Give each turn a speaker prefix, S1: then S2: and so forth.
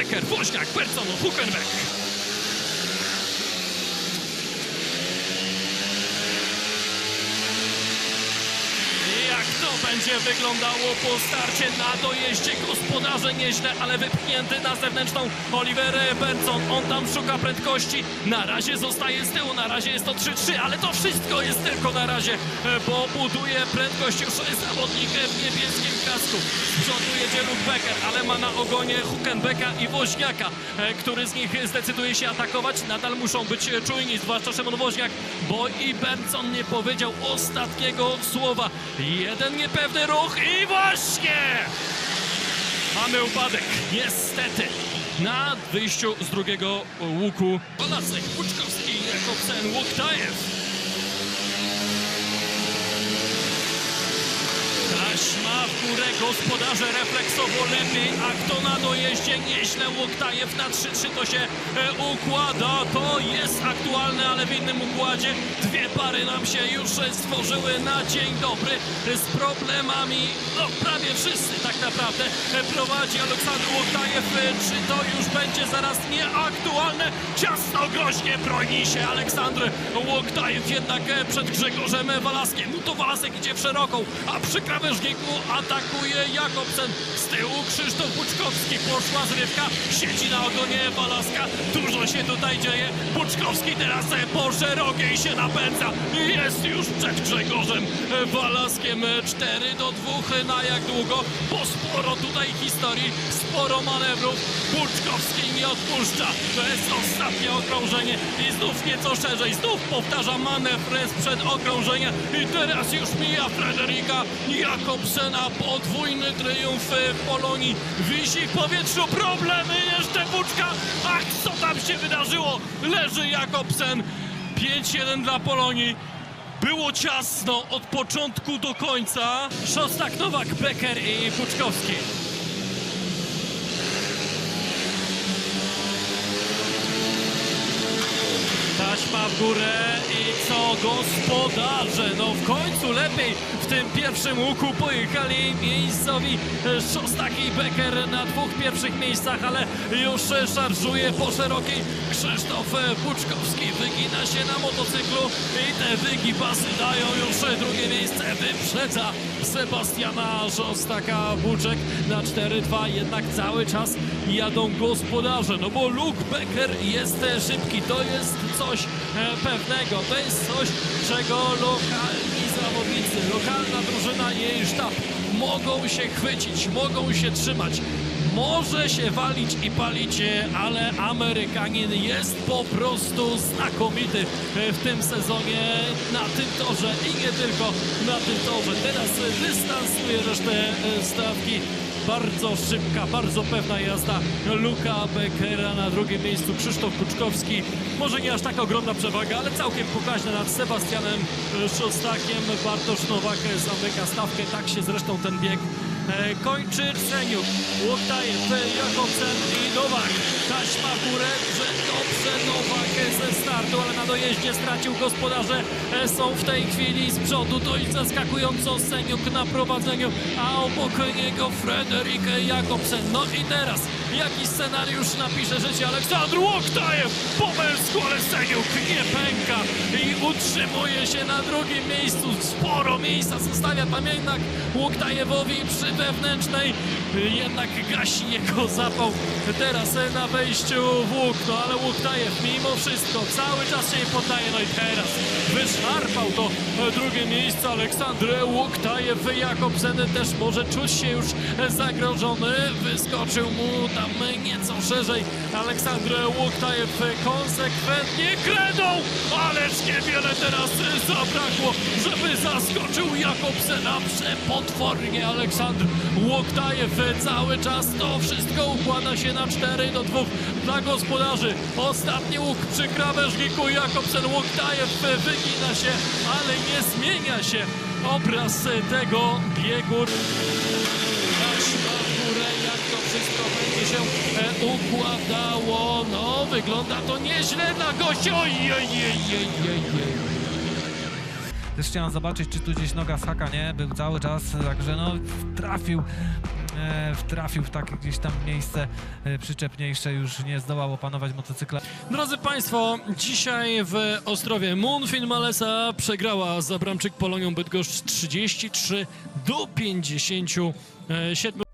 S1: Becker, Woźniak, Persson, Huckenbeck. To będzie wyglądało po starcie na dojeździe? Gospodarze nieźle, ale wypchnięty na zewnętrzną Oliver Benson. On tam szuka prędkości. Na razie zostaje z tyłu, na razie jest to 3-3, ale to wszystko jest tylko na razie, e, bo buduje prędkość już zawodnik w niebieskim kasku. Z przodu jedzie Luke Becker, ale ma na ogonie Huckenbecka i Woźniaka. E, Który z nich zdecyduje się atakować? Nadal muszą być e, czujni, zwłaszcza Szymon Woźniak, bo i Benson nie powiedział ostatniego słowa. Jeden niepewny ruch i właśnie! Mamy upadek, niestety. Na wyjściu z drugiego łuku Palasek, Puczkowski, Jakobsen, Łuktajew. W górę, gospodarze refleksowo lepiej, a kto na dojeździe nieźle Łoktajew na 3-3 to się e, układa. To jest aktualne, ale w innym układzie. Dwie pary nam się już stworzyły na dzień dobry z problemami. No prawie wszyscy tak naprawdę e, prowadzi Aleksander Łoktajew. E, Czy to już będzie zaraz nieaktualne? Ciasno groźnie broni się Aleksander Łoktajew jednak przed Grzegorzem Walaskiem. No to Walasek idzie w szeroką, a przy krawężniku atakuje Jakobsen. Z tyłu Krzysztof Puczkowski. Poszła zrywka, siedzi na ogonie Walaska. Dużo się tutaj dzieje. Puczkowski teraz e, po szerokiej się napędza. Jest już przed Grzegorzem e, Walaskiem. 4 do 2 na jak długo? Bo sporo tutaj historii, sporo manewrów. Puczkowski nie odpuszcza. To jest ostatnie okrążenie i znów nieco szerzej. Znów powtarza manewr sprzed okrążenia i teraz już mija Frederika Jakobsena. Podwójny triumf Polonii. Wisi w powietrzu problemy. Jeszcze Puczka. Ach, co tam się wydarzyło? Leży Jakobsen. 5-1 dla Polonii. Było ciasno od początku do końca. Szostak, Nowak, Becker i Puczkowski. Taśma w górę i co gospodarze? No w końcu lepiej tym pierwszym łuku pojechali miejscowi Szostak i Becker na dwóch pierwszych miejscach, ale już szarżuje po szerokiej Krzysztof Puczkowski wygina się na motocyklu i te wygibasy dają już drugie miejsce. Wyprzedza Sebastiana Szostaka Buczek na 4-2, jednak cały czas jadą gospodarze, no bo Luke Becker jest szybki, to jest coś e, pewnego, to jest coś, czego lokalni zawodnicy, lokalna drużyna i jej sztab mogą się chwycić, mogą się trzymać. Może się walić i palić, ale Amerykanin jest po prostu znakomity e, w tym sezonie na tym torze i nie tylko na tym torze. Teraz dystansuje resztę e, stawki. Bardzo szybka, bardzo pewna jazda Luka Beckera na drugim miejscu. Krzysztof Puczkowski. Może nie aż tak ogromna przewaga, ale całkiem pokaźna nad Sebastianem Szostakiem. Bartosz Nowak zamyka stawkę. Tak się zresztą ten bieg kończy. Seniuk, Łoktajew, e, Jakobsen i Nowak. Taśma górę, że dobrze Nowak e, ze startu, ale na dojeździe stracił gospodarze. E, Są w tej chwili z przodu dość zaskakująco Seniuk na prowadzeniu, a obok niego Frederik Jakobsen. No i teraz jaki scenariusz napisze życie Aleksandru Łoktajew po męsku, ale Seniuk nie pęka i utrzymuje się na drugim miejscu. Sporo miejsca zostawia tam Łoktajewowi przy wewnętrznej, jednak gasi jego zapał teraz na wejściu w łuk, no ale Łoktajew mimo wszystko cały czas się nie poddaje, no i teraz wyszarpał to drugie miejsce Aleksandr Łoktajew, Jakobsen też może czuć się już zagrożony, wyskoczył mu tam nieco szerzej Aleksandr Łoktajew konsekwentnie kredą, ależ niewiele teraz zabrakło, żeby zaskoczył Jakobsena przepotwornie Aleksandr Łoktajew cały czas to wszystko układa się na 4 do 2 dla gospodarzy. Ostatni łuk przy krawężniku Jakobsen Łoktajew wygina się, ale nie zmienia się obraz tego biegu. W górę, jak to wszystko będzie się e, układało. No, wygląda to nieźle na gości. Ojej, ojej, ojej, ojej.
S2: Też chciałem zobaczyć, czy tu gdzieś noga z haka, nie? Był cały czas, także no trafił e, wtrafił w takie gdzieś tam miejsce e, przyczepniejsze, już nie zdołał opanować motocykla.
S1: Drodzy Państwo, dzisiaj w Ostrowie Moonfin Malesa przegrała z Abramczyk Polonią Bydgoszcz 33 do 57.